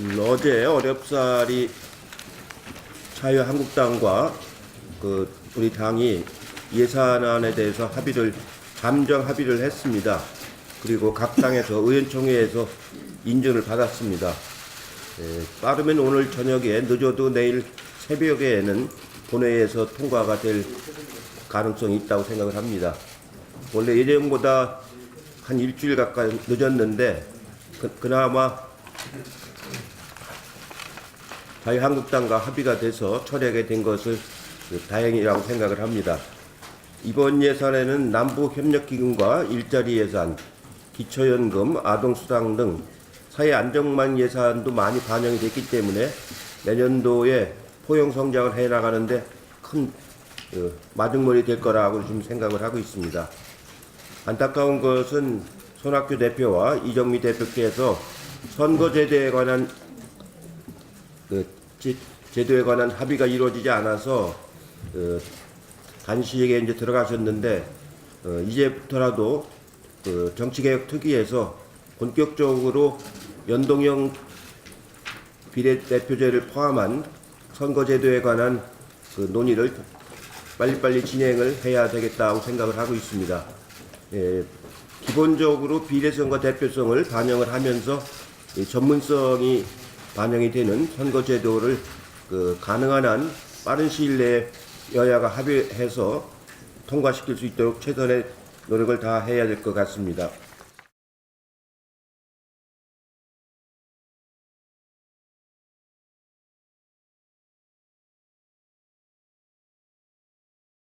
음, 어제 어렵사리 자유한국당과 그 우리 당이 예산안에 대해서 합의를 잠정 합의를 했습니다. 그리고 각 당에서 의원총회에서 인정을 받았습니다. 예, 빠르면 오늘 저녁에 늦어도 내일 새벽에는 본회의에서 통과가 될 가능성이 있다고 생각을 합니다. 원래 예정보다 한 일주일 가까이 늦었는데 그, 그나마 자유한국당과 합의가 돼서 처리하게 된 것을 그 다행이라고 생각을 합니다. 이번 예산에는 남북협력기금과 일자리 예산, 기초연금, 아동수당 등 사회 안정망 예산도 많이 반영이 됐기 때문에 내년도에 포용 성장을 해나가는데 큰 어, 마중물이 될 거라고 좀 생각을 하고 있습니다. 안타까운 것은 손학규 대표와 이정미 대표께서 선거제도에 관한 그 제- 제도에 관한 합의가 이루어지지 않아서 어, 단시에 이제 들어가셨는데 어, 이제부터라도 그 정치개혁 특위에서 본격적으로 연동형 비례대표제를 포함한 선거제도에 관한 그 논의를 빨리빨리 진행을 해야 되겠다고 생각을 하고 있습니다. 예, 기본적으로 비례성과 대표성을 반영을 하면서 이 전문성이 반영이 되는 선거제도를 그 가능한 한 빠른 시일 내에 여야가 합의해서 통과시킬 수 있도록 최선의 노력을 다해야 될 것 같습니다.